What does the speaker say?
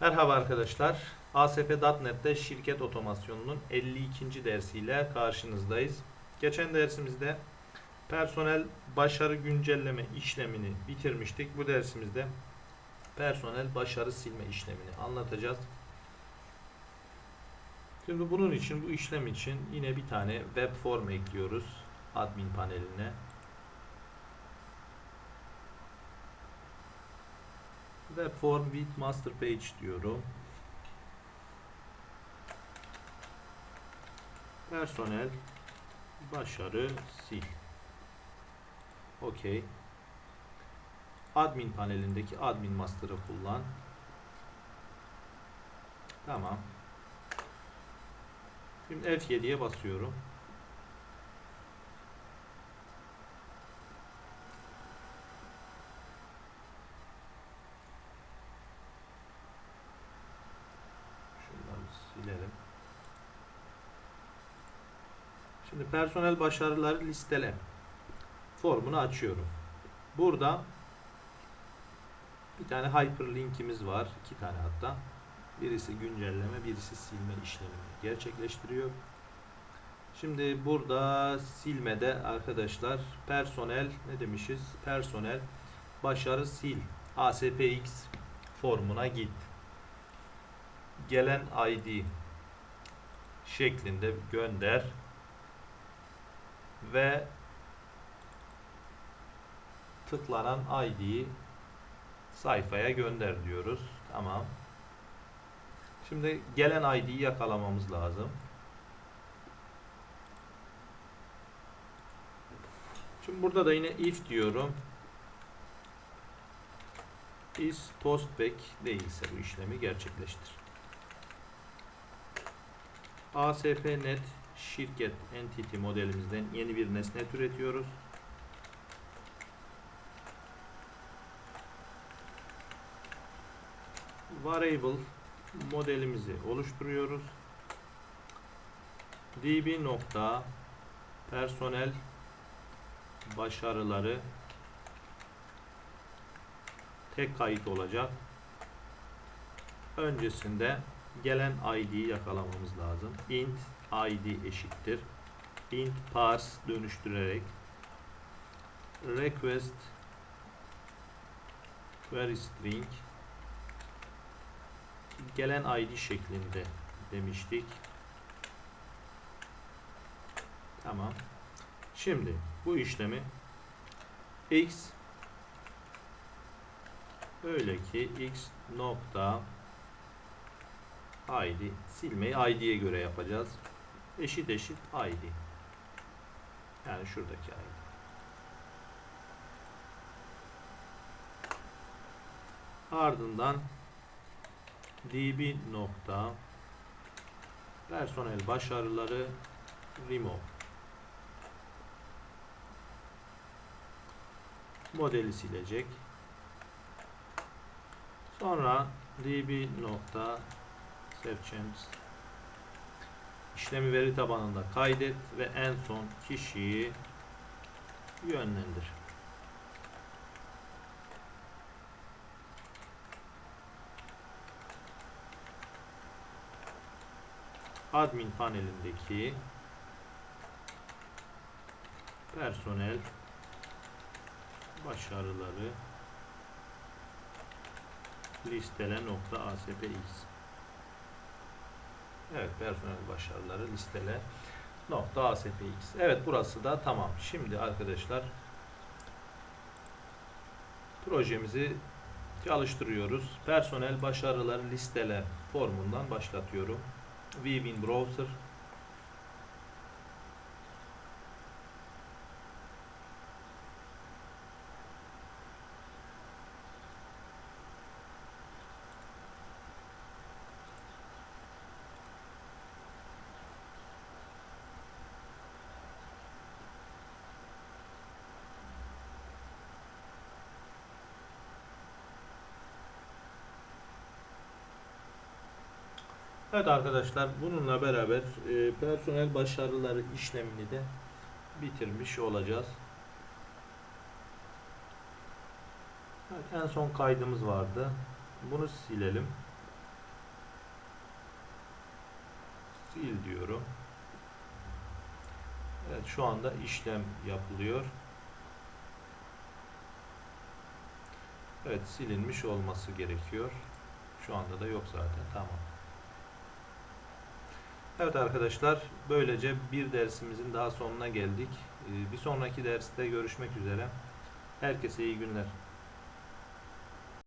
Merhaba arkadaşlar. ASP.NET'te şirket otomasyonunun 52. dersiyle karşınızdayız. Geçen dersimizde personel başarı güncelleme işlemini bitirmiştik. Bu dersimizde personel başarı silme işlemini anlatacağız. Şimdi bunun için bu işlem için yine bir tane web form ekliyoruz admin paneline. Web form with master page diyorum. Personel başarı sil. OK. Admin panelindeki admin master'ı kullan. Tamam. Şimdi F7'ye basıyorum. Silelim. Şimdi personel başarıları listele formunu açıyorum. Burada bir tane hyperlinkimiz var. iki tane hatta. Birisi güncelleme, birisi silme işlemini gerçekleştiriyor. Şimdi burada silmede arkadaşlar personel ne demişiz? Personel başarı sil ASPX formuna git. Gelen ID şeklinde gönder ve tıklanan ID'yi sayfaya gönder diyoruz. Tamam. Şimdi gelen ID'yi yakalamamız lazım. Şimdi burada da yine if diyorum. Is postback değilse bu işlemi gerçekleştir. ASP.NET şirket entity modelimizden yeni bir nesne türetiyoruz. Variable modelimizi oluşturuyoruz. db nokta personel başarıları tek kayıt olacak. Öncesinde gelen ID'yi yakalamamız lazım. int id eşittir. int parse dönüştürerek request query string gelen id şeklinde demiştik. Tamam. Şimdi bu işlemi x öyle ki x nokta id silmeyi id'ye göre yapacağız. Eşit eşit id. Yani şuradaki id. Ardından db nokta personel başarıları remove modeli silecek. Sonra db nokta changes işlemi veri tabanında kaydet ve en son kişiyi yönlendir. Admin panelindeki personel başarıları listele nokta aspx Evet personel başarıları listele nokta aspx Evet burası da tamam. Şimdi arkadaşlar projemizi çalıştırıyoruz. Personel başarıları listele formundan başlatıyorum. Vwin Browser Evet arkadaşlar bununla beraber e, personel başarıları işlemini de bitirmiş olacağız. Evet, en son kaydımız vardı. Bunu silelim. Sil diyorum. Evet şu anda işlem yapılıyor. Evet silinmiş olması gerekiyor. Şu anda da yok zaten. Tamam. Evet arkadaşlar böylece bir dersimizin daha sonuna geldik. Ee, Bir sonraki derste görüşmek üzere. Herkese iyi günler.